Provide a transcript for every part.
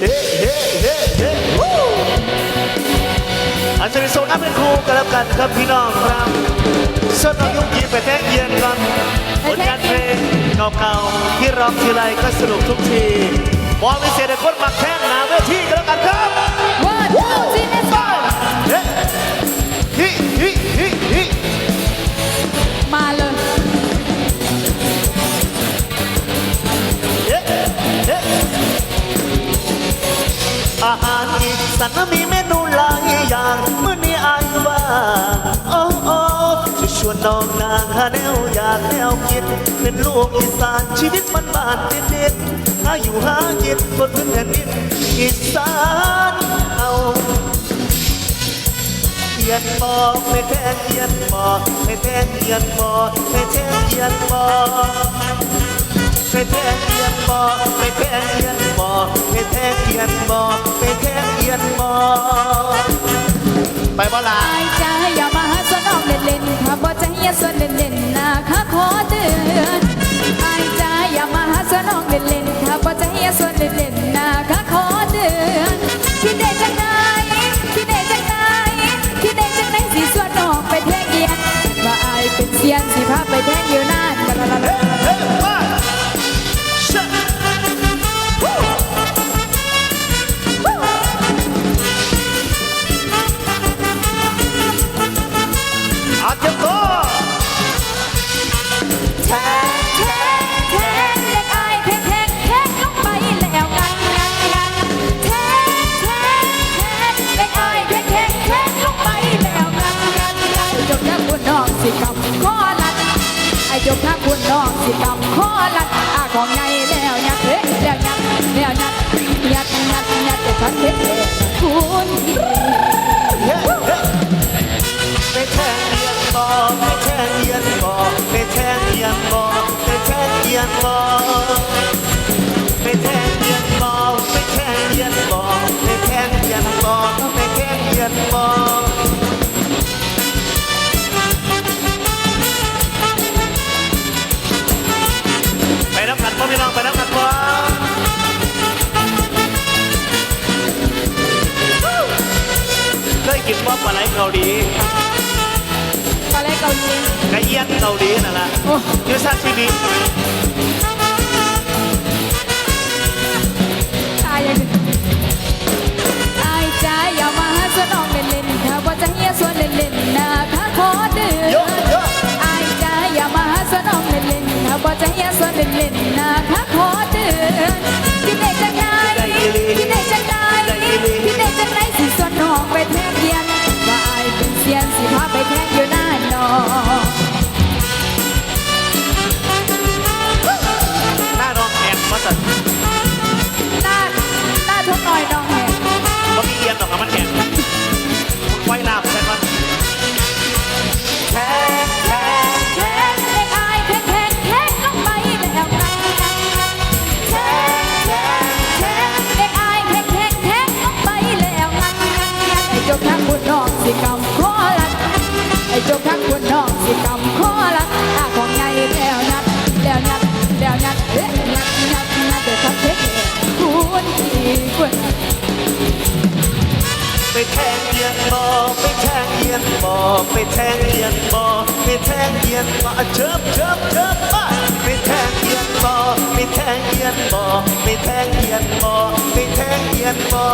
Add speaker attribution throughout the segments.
Speaker 1: เฮ้เฮ้เฮ้เฮ้วู้อันจะเป็นโซนอัพเป็นครูกันแล้วกันครับพี่น้องครับส่วนน้องยุ้งยีไปแท่งเยียนก่อนผลงานเพลงเก่าๆที่ร้องทีไรก็สนุกทุกทีมองไม่เสียแต่คนมาแท่งหนาเวทีกันแล้วกันครับ
Speaker 2: One, two, three, let's
Speaker 1: สานมีเมนูหลายอย่างเมื่อนี้อายว่าโอ้โอ้จะชวนน้องนางหาแนวอยากแนวกินเป็นลูกอีสานชีวิตมันบ้านเด็ดๆหาอยู่หากินบนพื้นแผ่นดินอีสานเอาเยียนบอไม่แทงเยียนบอไม่แทงเยียนบอไม่แทงเยียนบอไม่แทงเยียนบอไม่แทงเยียนบอไม่แทงเยียนบอ บอไปบ่ลา
Speaker 2: อายจ้าอย่ามาหาสนองเล่นๆถ้าบ่ใจอย่าสนเล่นๆนะข้าขอเตือนอายจ้าอย่ามาหาสนองเล่นๆถ้าบ่ใจอย่าสน
Speaker 1: บ
Speaker 2: ถ้าคุณน้องสิกำข้อลัดอาของไงแล้วยัดเล็กแล้วยัดแล้วยัดยัดยัดยัดจะทันเล็
Speaker 1: ก ว่าปลาไหลเกาหลี
Speaker 2: ตอนแรกเกาหลี
Speaker 1: ไก่เอี้ยนเกาหลีนั่นแหละ
Speaker 2: โอ้
Speaker 1: ยูซาชิมิ
Speaker 2: แทงเอียน
Speaker 1: บอไปแทงเอียนบอไปแทงเอียนบอไปแทงเอียนบอเชิบเชิบเชิบมาไปแทงเอียนบอไปแทงเอียนบอไปแทงเอียนบอไปแทงเอียนบอ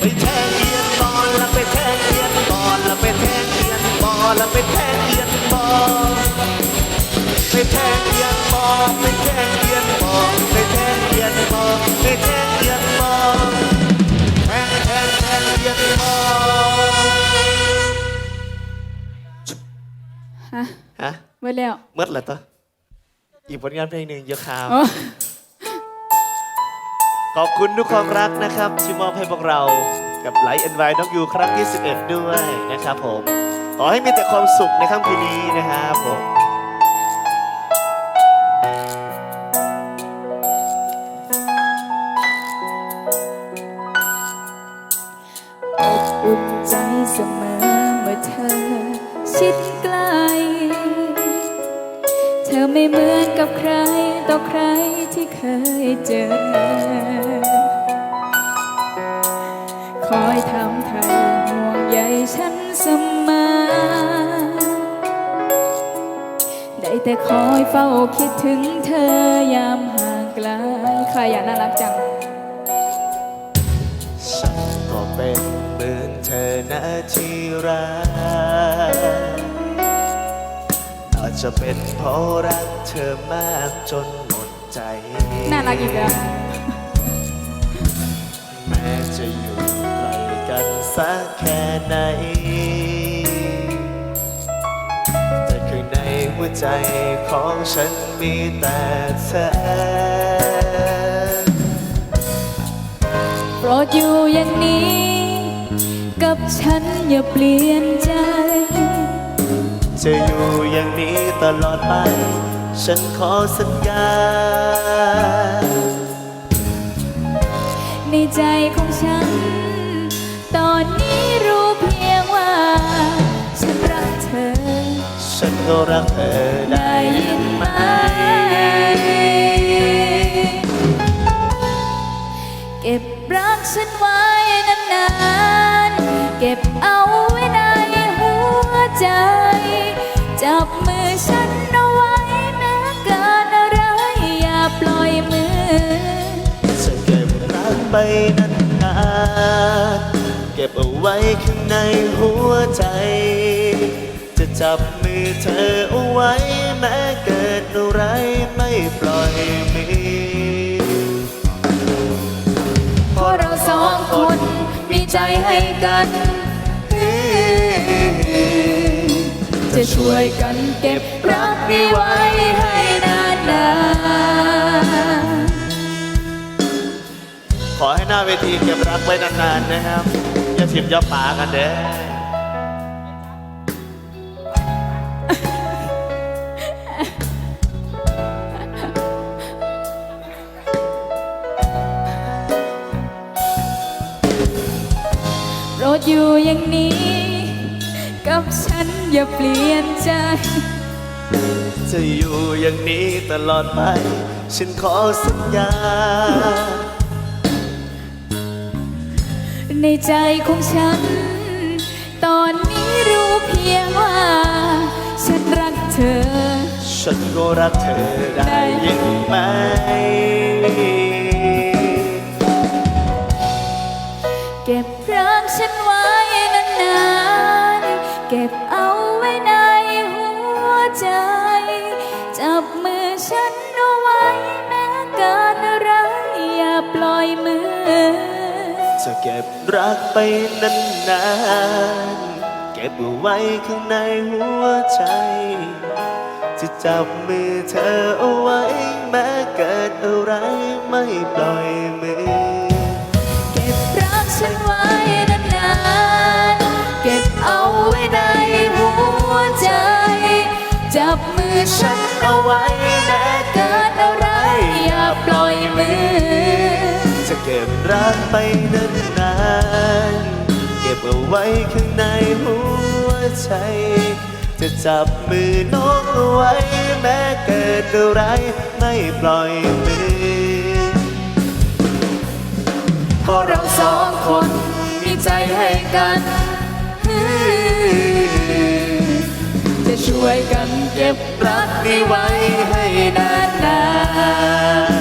Speaker 1: ไปแทงเอียนบอแล้วไปแทงเอียนบอแล้วไปแทงเอียนบอแล้วไปแทงเอียนบอไปแทงเอียนบอไปแทง ฮะ
Speaker 2: ไว้แล้ว
Speaker 1: เมื่อไหร่ตัวอีกผลงานเพลงหนึ่งเยอะข่าว
Speaker 2: โอ้
Speaker 1: ขอบคุณทุกความรักนะครับ ที่มอบให้พวกเรากับไลฟ์เอ็นไวน้องยูครั้งที่ 11 ด้วยนะครับผม ขอให้มีแต่ความสุขในค่ำคืนนี้นะครับผม
Speaker 2: กับใครต่อใครที่เคยเจอ คอยทำไทยห่วงใยฉันเสมอได้แต่คอยเฝ้าคิดถึงเธอยามห่างไกลใครอยากน่ารักจัง
Speaker 1: ฉันก็เป็นเหมือนเธอนะที่รัก จจะเป็นเพราะรักเธอมากจนหมดใจ
Speaker 2: น่ารักอีกแล้ว
Speaker 1: แม้จะอยู่ไกลกันสักแค่ไหน แต่ข้างในหัวใจของฉันมีแต่เธอ
Speaker 2: โปรดอยู่อย่างนี้ กับฉันอย่าเปลี่ยนใจ
Speaker 1: จะอยู่อย่างนี้ตลอดไป ฉันขอสัญญา
Speaker 2: ในใจของฉัน ตอนนี้รู้เพียงว่า ฉันรักเธอ
Speaker 1: ฉันก็รักเธอได้
Speaker 2: ยินไหม เก็บรักฉันไว้นานๆ เก็บเอาไว้ในหัวใจ ไป
Speaker 1: นานๆเก็บเอาไว้ข้างในหัวใจ จะจับมือเธอเอาไว้แม้เกิดอะไรไม่ปล่อยมือ
Speaker 2: เพราะเราสองคนมีใจให้กัน จะช่วยกันเก็บรักนี้ไว้ให้นาน
Speaker 1: ขอให้หน้าเวทีเก็บรักไว้นานๆนะครับ อย่าถิ่มอย่าป่ากันเด้อ
Speaker 2: โปรดอยู่อย่างนี้ กับฉันอย่าเปลี่ยนใจ
Speaker 1: จะอยู่อย่างนี้ตลอดไป ฉันขอสัญญา
Speaker 2: ในใจของฉัน ตอนนี้รู้เพียงว่า ฉันรักเธอ
Speaker 1: ฉันก็รักเธอได้ยินไหม
Speaker 2: เก็บรักฉันไว้ จะ
Speaker 1: เก็บรักไปนานๆ เก็บเอาไว้ข้างในหัวใจ จะจับมือเธอเอาไว้แม้เกิดอะไรไม่ปล่อยมือ
Speaker 2: เก็บรักฉันไว้นานๆ เก็บเอาไว้ในหัวใจ จับมือฉันเอาไว้แม้ ก็
Speaker 1: บรักไปนานๆเก็บเอาไว้ข้างในหัวใจ จะจับมือน้องเอาไว้แม้เกิดอะไรไม่ปล่อยมือ
Speaker 2: เพราะเราสองคนมีใจให้กันจะช่วยกันเก็บรักนี้ไว้ให้นานๆ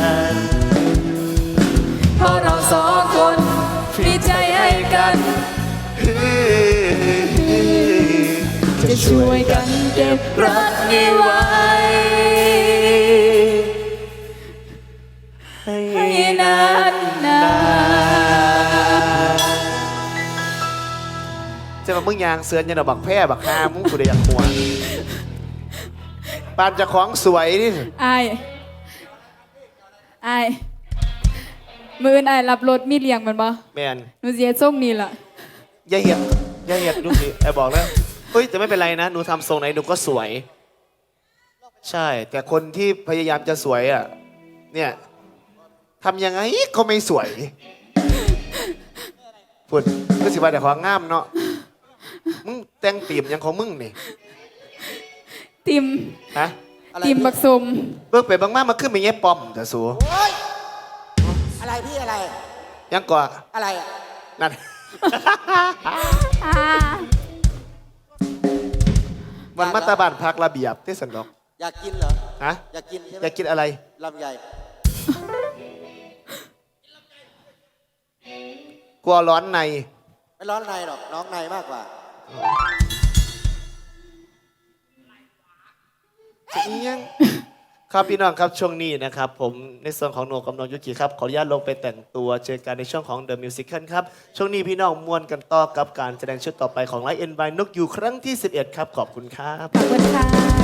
Speaker 2: จะช่วยกันเก็บรักนี้ไว้
Speaker 1: ให้
Speaker 2: ให้นานๆ
Speaker 1: จะมามึงยางเสือนยันดอกบักแพร่บักฮามึงกูได้อยากหัวปานเจะของสวยนี่
Speaker 2: ไอายอาย มืออนไอายรับรถมีเลี้ยงแมันบ่
Speaker 1: แมน
Speaker 2: หนูเสียส่งนี่ล่ะ
Speaker 1: อย่าเห็ดอย่าเห็ดดูสิไอ้บอกแล้วเฮ้ยแต่ไม่เป็นไรนะ หนูทำทรงไหนหนูก็สวย ใช่ แต่คนที่พยายามจะสวยอะ เนี่ยทำยังไงก็ไม่สวยพูดก็สิว่าแต่ของงามเนาะมึงแต่งตีมยังของมึงนี่
Speaker 2: ติม
Speaker 1: ฮะ
Speaker 2: ติมบักสม
Speaker 1: เบิ่งไปเบางมามาขึ้นไปเงี้ยป้อมแต่สู
Speaker 3: โอ๊ยอะไรพี่อะไร
Speaker 1: ยังกว่า
Speaker 3: อะไรอะ
Speaker 1: นั่น
Speaker 2: อ่า
Speaker 1: วันมาตาบานพักระเบียบที่สันดอก
Speaker 3: อยากกินเหรอ
Speaker 1: ฮะ
Speaker 3: อยากกินใช่ไหม
Speaker 1: อยากกินอะไร
Speaker 3: ลำไย
Speaker 1: กลัวร้อนใน
Speaker 3: ไม่ร้อนในหรอกน้องในมากกว่า
Speaker 1: จะเอียง ครับพี่น้องครับช่วงนี้นะครับผมในส่วนของโหนกกับน้องยุกิครับขออนุญาตลงไปแต่งตัวเจอกันในช่วงของ The Musical ครับช่วงนี้พี่น้องมวนกันต่อกับการแสดงชุดต่อไปของไลท์เอ็นบายนกยูครั้งที่ 11 ครับ ขอบคุณครับ
Speaker 2: ขอบคุณค่ะ